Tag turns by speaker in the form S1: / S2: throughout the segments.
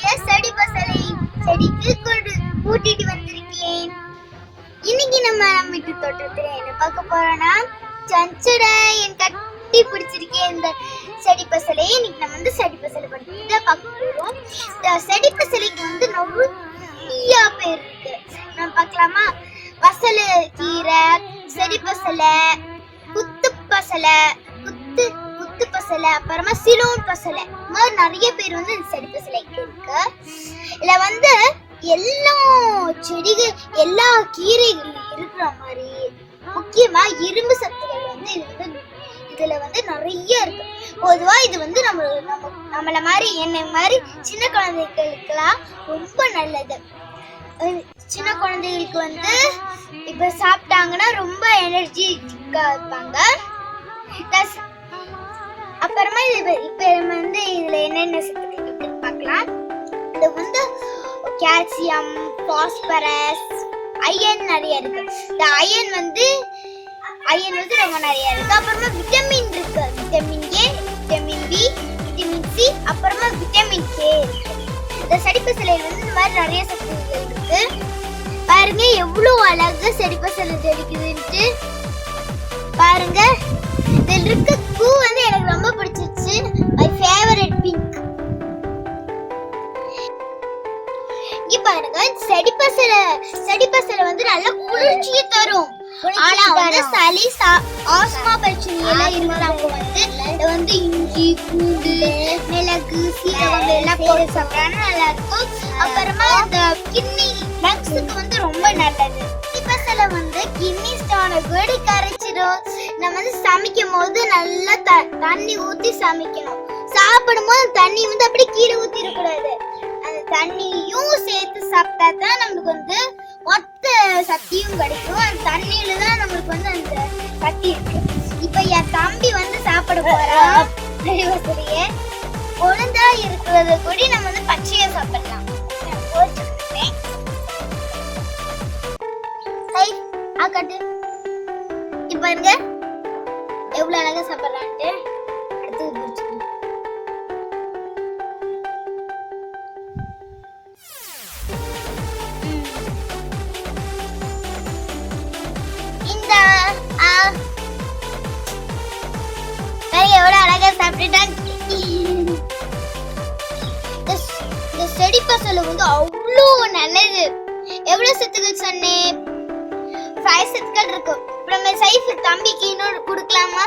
S1: என்னுடைய செடி பசலை செடிக்கு கொண்டு கூட்டிட்டு வந்திருக்கேன். இன்னைக்கு நம்ம வீட்டு தோட்டத்துல என்ன பார்க்க போறோம்னா சஞ்சட என் கட்டி பிடிச்சிருக்கேன் இந்த செடி பசலை இன்னைக்கு நம்ம வந்து செடி பசலை பண்ணி தான் பார்க்க போறோம். இந்த செடி பசலைக்கு வந்து அப்புறமா சிலோன் பசலை இது மாதிரி நிறைய பேர் வந்து இந்த செடி சிலைக்கு இருக்கு இதில் வந்து எல்லா செடிகள் எல்லா கீரைகளும் இருக்கிற மாதிரி முக்கியமா இரும்பு சத்துக்கள் வந்து இது வந்து இதுல வந்து நிறைய இருக்கு. பொதுவா இது வந்து நம்ம நம்ம நம்மள மாதிரி என்னை மாதிரி சின்ன குழந்தைகளுக்கெல்லாம் ரொம்ப நல்லது. சின்ன குழந்தைகளுக்கு வந்து இப்ப சாப்பிட்டாங்கன்னா ரொம்ப எனர்ஜிக்கா இருப்பாங்க. அப்புறமா இது இப்போ நம்ம வந்து இதில் என்னென்ன சத்துக்கள் பார்க்கலாம். இது வந்து கால்சியம் பாஸ்பரஸ் அயன் நிறைய இருக்கு. இந்த அயன் வந்து அயன் வந்து ரொம்ப நிறைய இருக்கு. அப்புறமா விட்டமின் இருக்கு. Vitamin A vitamin B vitamin C அப்புறமா விட்டமின் கே இந்த செடிப்பு சிலையில் வந்து இந்த மாதிரி நிறைய சத்துக்கள் இருக்கு. பாருங்க எவ்வளோ அழகு செடிப்பு சிலை தெரிக்குதுன்ட்டு பாருங்க. தரும் ஆனா வந்து சளி ஆஸ்மா பிரச்சனை எல்லாம் இருக்கிறவங்க வந்து வந்து இஞ்சி பூண்டு மிளகு சீரகம் எல்லாம் போட்டு சாப்பிட்டா நல்லா இருக்கும் அப்புறமா இந்த கிட்னி லங்ஸுக்கு வந்து ரொம்ப நல்லது. செடிப்பசல வந்து கிட்னி ஸ்டோனை கூட கரைச்சிடும். நம்ம வந்து சமைக்கும் போது நல்லா தண்ணி ஊத்தி சமைக்கணும். சாப்பிடும் போது தண்ணி வந்து வந்து சாப்பிட போறான் சரியே இருக்கிறத கூட நம்ம வந்து பச்சையா சாப்பிடலாம். கட்டு. இப்ப இருங்க எவ்வளவு அழகா சாப்பிடுறான்ட்டு. அடுத்து இந்த இந்த செடி பசல வந்து அவ்வளோ நல்லது. எவ்வளவு சத்துக்கள் சொன்னேன் ஃபைவ் சத்துக்கள் இருக்கும் அப்புறமே சைஃப் தம்பிக்கு இன்னொரு கொடுக்கலாமா?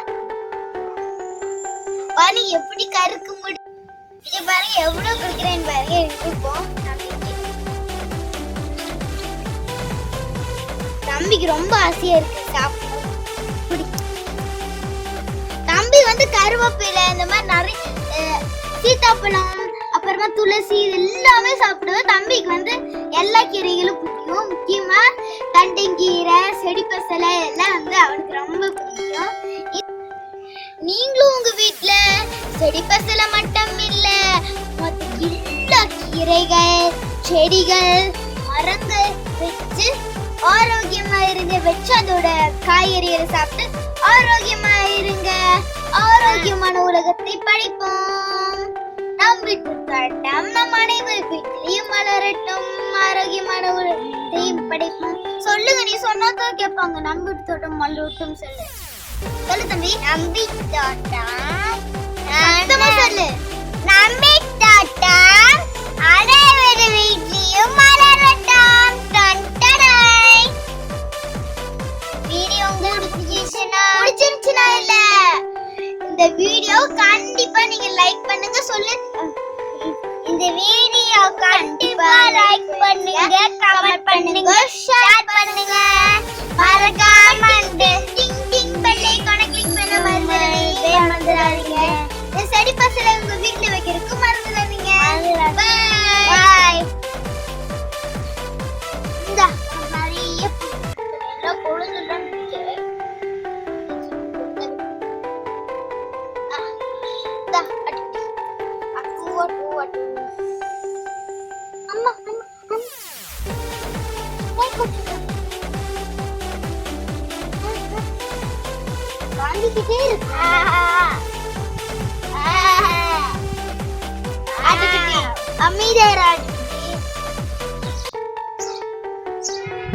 S1: பாருங்க எப்படி கருக்கு முடி இது பாருங்க எவ்வளவு கொடுக்குறேன் பாருங்க எனக்கு இப்போ தம்பிக்கு ரொம்ப ஆசையா இருக்கு. சாப்பிடணும். வந்து கருவேப்பிலை இந்த மாதிரி நிறைய சீத்தாப்பழம் அப்புறமா துளசி இது எல்லாமே சாப்பிடுவேன். தம்பிக்கு வந்து எல்லா கீரைகளும் பிடிக்கும். முக்கியமா தண்டங்கீரை செடிப்பசலை எல்லாம் வந்து அவனுக்கு ரொம்ப பிடிக்கும். நீங்களும் உங்க வீட்டுல செடிப்பசலை மட்டும் இல்ல மொத்த எல்லா கீரைகள் செடிகள் மரங்கள் வச்சு ஆரோக்கியமா இருங்க வச்சு அதோட காய்கறிகளை சாப்பிட்டு ஆரோக்கியமா இருங்க. ஆரோக்கியமான உலகத்தை படைப்போம். நம் வீட்டு தோட்டம் நம் அனைவர் வீட்டிலையும் மலரட்டும் ஆரோக்கியமான உலகத்தையும் படைப்போம். சொல்லுங்க நீ சொன்னா தான் கேட்பாங்க. நம் வீட்டு தோட்டம் சொல்லு. சொல்லு தம்பி. நம்பி தோட்டம்? சத்தமா சொல்லு. நம்பி தோட்டம்? அனைவர் வீட்லையும் மலரட்டும் கண்டிப்பா நீங்க லைக் பண்ணுங்க. சொல்லு. இந்த வீடியோ கண்டிப்பா லைக் பண்ணுங்க. கமெண்ட் பண்ணுங்க. ஷேர் பண்ணுங்க. மறக்காம இந்த டிங் டிங் பெல்லை கிளிக் பண்ண மறந்துடாதீங்க. மறந்துடாதீங்க. செடி பசல உங்க வீட்ல வைக்கிறதுக்கு மறந்துடாதீங்க. கை இருக்கு.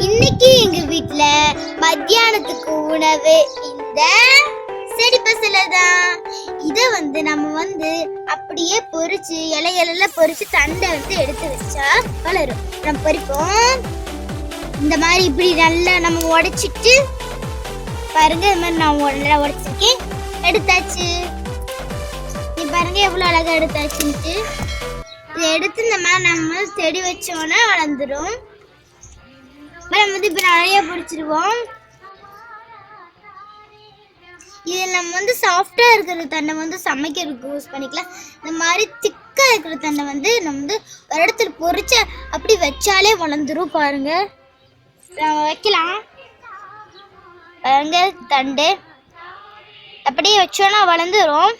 S1: இன்னைக்கு எங்க வீட்ல மத்தியானத்துக்கு உணவு இந்த செடி பசல தான் இத வந்து நம்ம வந்து அப்படியே பொறிச்சு இலைகளெல்லாம் பொறிச்சு தண்டை வந்து எடுத்து வச்சா வளரும். நம்ம பொறிப்போம். இந்த மாதிரி இப்படி நல்லா நம்ம உடைச்சிட்டு பாருங்க இது மாதிரி நான் நல்லா உடைச்சிருக்கேன். எடுத்தாச்சு. நீ பாருங்க எவ்வளோ அழகாக எடுத்தாச்சுன்ட்டு. இதை எடுத்து இந்த மாதிரி நம்ம செடி வச்சோன்னா வளர்ந்துடும் நம்ம வந்து இப்போ நிறைய பிடிச்சிருவோம். இது நம்ம வந்து சாஃப்டாக இருக்கிற தண்டை வந்து சமைக்கிறதுக்கு யூஸ் பண்ணிக்கலாம். இந்த மாதிரி திக்காக இருக்கிற தண்டை வந்து நம்ம வந்து ஒரு இடத்துல பொரிச்சு அப்படி வச்சாலே வளர்ந்துரும் பாருங்கள் வைக்கலாம். பாருங்க தண்டு. அப்படியே வச்சோன்னா வளர்ந்துடும்